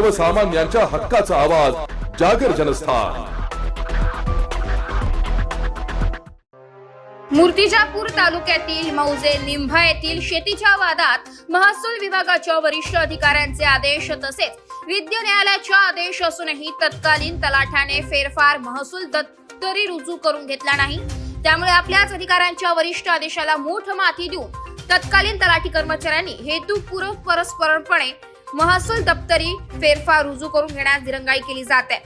सर्वसामान्यांच्या हक्काचा आवाज जागर जनस्थान. मूर्तिजापूर तालुक्यातील मौजे निंभा येथील शेतीच्या वादात महसूल विभागाच्या वरिष्ठ अधिकाऱ्यांचे आदेश तसेच विद्य न्यायालयाच्या आदेश असूनही तत्कालीन तलाठ्याने फेरफार महसूल दत्तरी रुजू करून घेतला नाही. त्यामुळे आपल्याच अधिकाऱ्यांच्या वरिष्ठ आदेशाला मोठ माती देऊन तत्कालीन तलाठी कर्मचाऱ्यांनी हेतुपूर्वक परस्परपणे महसूल दप्तरी फेरफार रुजू करून घेण्यास दिरंगाई केली जाते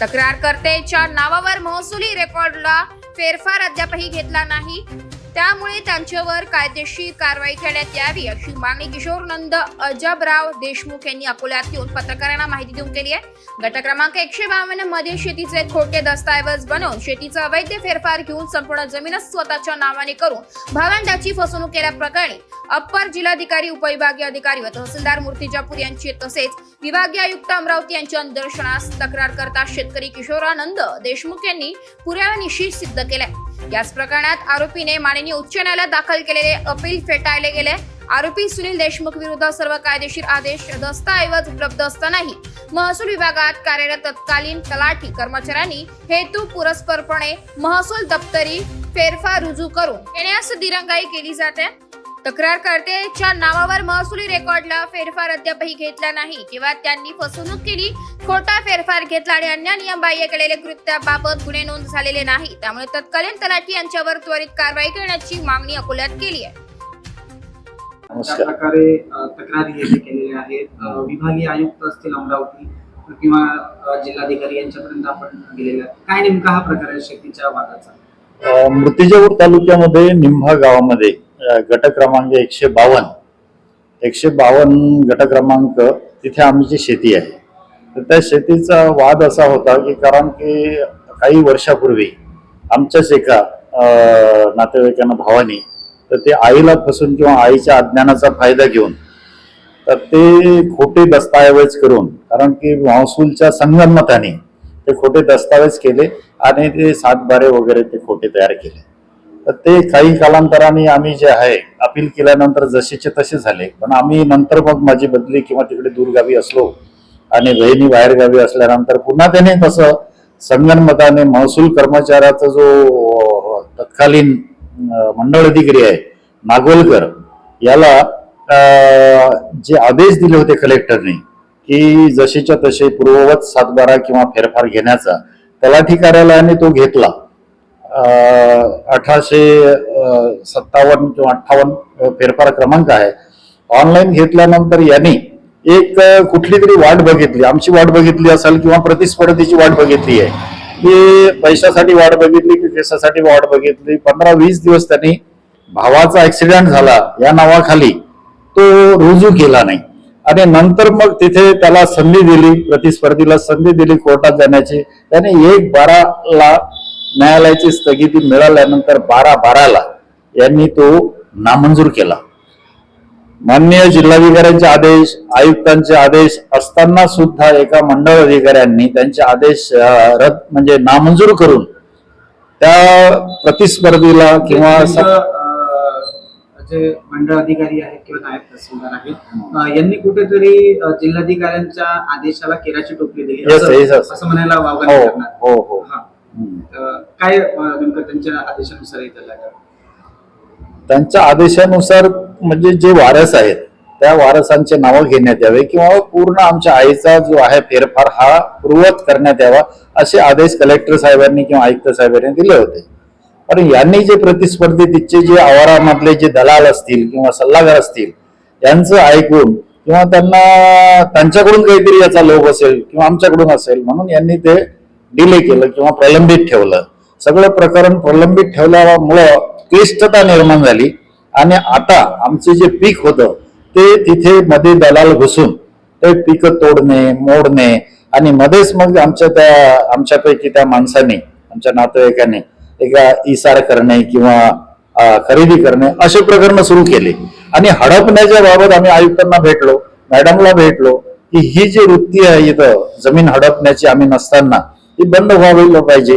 तक्रारकर्त्याच्या नावावर महसुली रेकॉर्डला फेरफार अद्यापही घेतला नाही. त्यामुळे त्यांच्यावर कायदेशीर कारवाई करण्यात यावी अशी मागणी किशोर नंद अजबराव देशमुख यांनी अकोल्यात येऊन पत्रकारांना माहिती देऊन केली आहे. गट क्रमांक एकशे बावन्नमध्ये शेतीचे खोटे दस्तऐवज बनवून शेतीचा अवैध फेरफार घेऊन संपूर्ण जमीनच स्वतःच्या नावाने करून भावंडाची फसवणूक केल्याप्रकरणी अप्पर जिल्हाधिकारी उपविभागीय अधिकारी व तहसीलदार मूर्तिजापूर यांची तसेच विभागीय आयुक्त अमरावती यांच्या निदर्शनास तक्रार करता शेतकरी किशोरानंद देशमुख यांनी पुराव्यानिशी सिद्ध केलंय. याच प्रकरणात आरोपीने माननीय उच्च न्यायालयात दाखल केलेले अपील फेटाळले गेले. आरोपी सुनील देशमुख विरुद्ध सर्व कायदेशीर आदेश दस्तऐवज उपलब्ध असतानाही महसूल विभागात कार्यरत तत्कालीन तलाठी कर्मचाऱ्यांनी हेतू पुरस्परपणे महसूल दप्तरी फेरफार रुजू करून येण्यास दिरंगाई केली जाते. तक्रारकर्त्याच्या नावावर महसुली रेकॉर्डला फेरफार अद्यापही घेतला नाही किंवा त्यांनी फसवणूक केली खोटा फेरफार घेतला आणि अन्य नियमबाह्य केलेले कृत्याबाबत गुन्हे नोंद झालेले नाही. त्यामुळे तत्कालीन तलाठी यांच्यावर त्वरित कारवाई करण्याची मागणी अकोल्यात केली आहे. प्रकारे तक्रारी येथे केलेल्या आहेत. विभागीय आयुक्त असतील अमरावती किंवा जिल्हाधिकारी यांच्यापर्यंत आपण गेलेल्या आहेत. काय नेमका हा प्रकार आहे शेतीच्या वादाचा? मूर्तिजापूर तालुक्यामध्ये निंभा गावामध्ये गट क्रमांक एकशे बावन्न. एकशे बावन्न गट क्रमांक तिथे आमची शेती आहे. तर त्या शेतीचा वाद असा होता की कारण की काही वर्षापूर्वी आमच्याच एका नातेवाईकानं नातेवाईकांना भावानी तर ते आईला फसून किंवा आईच्या अज्ञानाचा फायदा घेऊन तर ते खोटे दस्तऐवज करून कारण की महसूलच्या संगनमताने ते खोटे दस्तावेज केले आणि ते सातबारे वगैरे ते खोटे तयार केले. तर ते काही कालांतराने आम्ही जे आहे अपील केल्यानंतर जसेचे तसे झाले. पण आम्ही नंतर मग माझी बदली किंवा तिकडे दूरगावी असलो आणि बहिणी बाहेरगावी असल्यानंतर पुन्हा त्याने तसं संगनमताने महसूल कर्मचाऱ्याचा जो तत्कालीन मंडळ अधिकारी आहे नागोलकर याला जे आदेश दिले होते कलेक्टरने की जसेच्या तसे पूर्ववत सातबारा किंवा फेरफार घेण्याचा तलाठी कार्यालयाने तो घेतला. अठराशे सत्तावन्न किंवा अठ्ठावन्न फेरफार क्रमांक आहे. ऑनलाईन घेतल्यानंतर यांनी एक कुठली तरी वाट बघितली. आमची वाट बघितली असेल किंवा प्रतिस्पर्धीची वाट बघितली आहे. की पैशासाठी वाट बघितली की केसासाठी वाट बघितली. पंधरा वीस दिवस त्यांनी भावाचा ऍक्सिडेंट झाला या नावाखाली तो रुजू केला नाही. आणि नंतर मग तिथे त्याला संधी दिली प्रतिस्पर्धीला संधी दिली कोर्टात जाण्याची. त्याने एक बाराला न्यायालयाची स्थगिती मिळाल्यानंतर बारा बाराला यांनी तो नामंजूर केला. माननीय जिल्हाधिकाऱ्यांचे आदेश आयुक्तांचे आदेश असताना सुद्धा एका मंडळ अधिकाऱ्यांनी त्यांचे आदेश रद्द म्हणजे नामंजूर करून त्या प्रतिस्पर्धीला किंवा जे मंडळ अधिकारी आहेत किंवा नायब तहसीलदार आहेत यांनी कुठेतरी जिल्हाधिकाऱ्यांच्या आदेशाला केराची टोपली दिली. असं- म्हणायला वावगं हो हो. हो. काय नेमकं त्यांच्या आदेशानुसार त्यांच्या आदेशानुसार म्हणजे जे वारस आहेत त्या वारसांचे नावं घेण्यात यावे किंवा पूर्ण आमच्या आईचा जो आहे फेरफार हा पूर्वत करण्यात यावा असे आदेश कलेक्टर साहेबांनी किंवा आयुक्त साहेबांनी दिले होते. पण यांनी जे प्रतिस्पर्धी तिथचे जे आवारामधले जे दलाल असतील किंवा सल्लागार असतील यांचं ऐकून किंवा त्यांना त्यांच्याकडून काहीतरी याचा लोभ असेल किंवा आमच्याकडून असेल म्हणून यांनी ते डिले केलं किंवा प्रलंबित ठेवलं. सगळं प्रकरण प्रलंबित ठेवल्यामुळं क्लिष्टता निर्माण झाली. आणि आता आमचे जे पीक होतं ते तिथे मध्ये दलाल घुसून ते पीक तोडणे मोडणे आणि मध्येच मग आमच्या त्या आमच्यापैकी त्या माणसाने आमच्या नातेवाईकाने एका इसार करणे किंवा खरेदी करणे असे प्रकरण सुरू केले. आणि हडपण्याच्या बाबत आम्ही आयुक्तांना भेटलो मॅडमला भेटलो की ही जी वृत्ती आहे इथं जमीन हडपण्याची आम्ही नसताना ती बंद व्हायला पाहिजे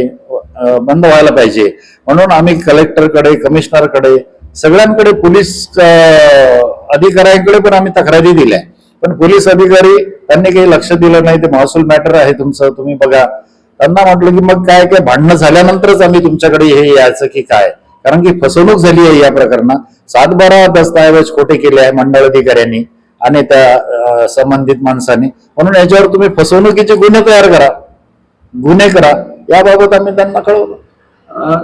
बंद व्हायला पाहिजे. म्हणून आम्ही कलेक्टरकडे कमिशनरकडे सगळ्यांकडे पोलीस अधिकाऱ्यांकडे पण आम्ही तक्रारी दिल्या. पण पोलीस अधिकारी त्यांनी काही लक्ष दिलं नाही ते महसूल मॅटर आहे तुमचं तुम्ही बघा. त्यांना म्हटलं की मग काय काय भांडणं झाल्यानंतरच आम्ही तुमच्याकडे हे यायचं की काय? कारण की फसवणूक झाली आहे या प्रकरणात. सात बारा दस्तऐवज खोटे केले आहे मंडळ अधिकाऱ्यांनी आणि त्या संबंधित माणसाने. म्हणून याच्यावर तुम्ही फसवणुकीचे गुन्हे तयार करा. गुन्हे करा याबाबत आम्ही त्यांना कळवलं.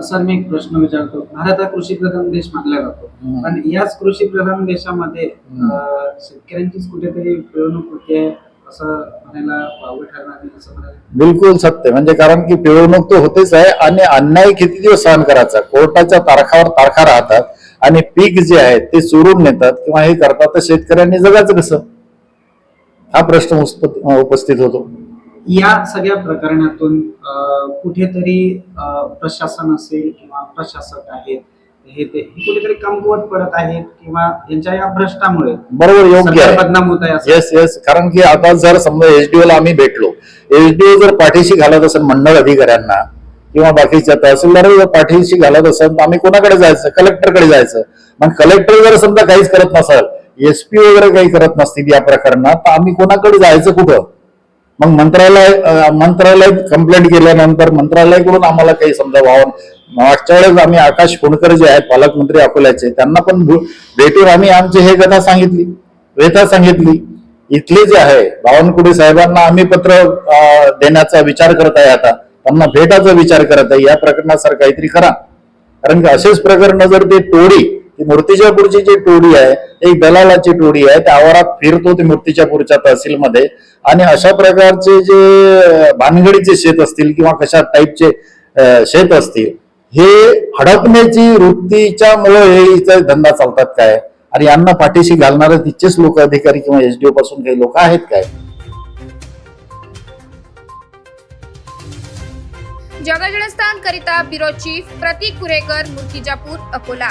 सर मी एक प्रश्न विचारतो. भारत हा कृषी प्रधान देश मानला जातो. पण याच कृषी प्रधान देशामध्ये शेतकऱ्यांचीच कुठेतरी पिळवणूक होते असं म्हणायला बिलकुल सत्य म्हणजे कारण की पिळवणूक तर होतेच आहे आणि अन्याय किती दिवस सहन करायचा? कोर्टाच्या तारखावर तारखा राहतात आणि पीक जे आहे ते चोरून नेतात किंवा हे करतात तर शेतकऱ्यांनी जगायचं कसं? हा प्रश्न उपस्थित होतो. या सगळ्या प्रकरणातून कुठेतरी प्रशासन असेल किंवा प्रशासक आहेत हे ते कुठेतरी कमकुवत पडत आहेत किंवा यांच्या या भ्रष्टामुळे बरोबर योग्य बदनाम होत आहे येस येस कारण की आता जर समजा एसडीओ ला आम्ही भेटलो एसडीओ जर पाठीशी घालत असेल मंडळ अधिकाऱ्यांना किंवा बाकीच्या तहसीलदार जर पाठीशी घालत असेल तर आम्ही कोणाकडे जायचं? कलेक्टरकडे जायचं. मग कलेक्टर जर समजा काहीच करत नसेल एसपी वगैरे काही करत नसतील या प्रकरणात तर आम्ही कोणाकडे जायचं कुठं? मग मंत्रालय मंत्रालयात कंप्लेंट केल्यानंतर मंत्रालयाकडून आम्हाला काही समजा वाहन मागच्या वेळेस आम्ही आकाश फोंडकर जे आहेत पालकमंत्री अकोल्याचे त्यांना पण भेटून आम्ही आमची हे कथा सांगितली व्यथा सांगितली. इथले जे आहे बावनकुळे साहेबांना आम्ही पत्र देण्याचा विचार करत आहे आता. त्यांना भेटाचा विचार करत आहे. या प्रकरणासारखं काहीतरी करा. कारण की असेच प्रकरण जर ते टोळी ती मूर्तिजापूरची जी टोळी आहे एक दलालाची टोळी आहे त्या आवारात फिरतो ते मूर्तिजापूरच्या तहसीलमध्ये. आणि अशा प्रकारचे जे भानगडीचे शेत असतील किंवा कशा टाईपचे शेत असतील हे हडपण्याची वृत्तीच्या मुळे हे इथं धंदा चालतात काय? आणि यांना पाठीशी घालणारे तिथेच लोक अधिकारी किंवा एसडीओ पासून काही लोक आहेत काय? जगजनस्थान करिता ब्युरो चीफ प्रतीक कुरेकर मूर्तिजापूर अकोला.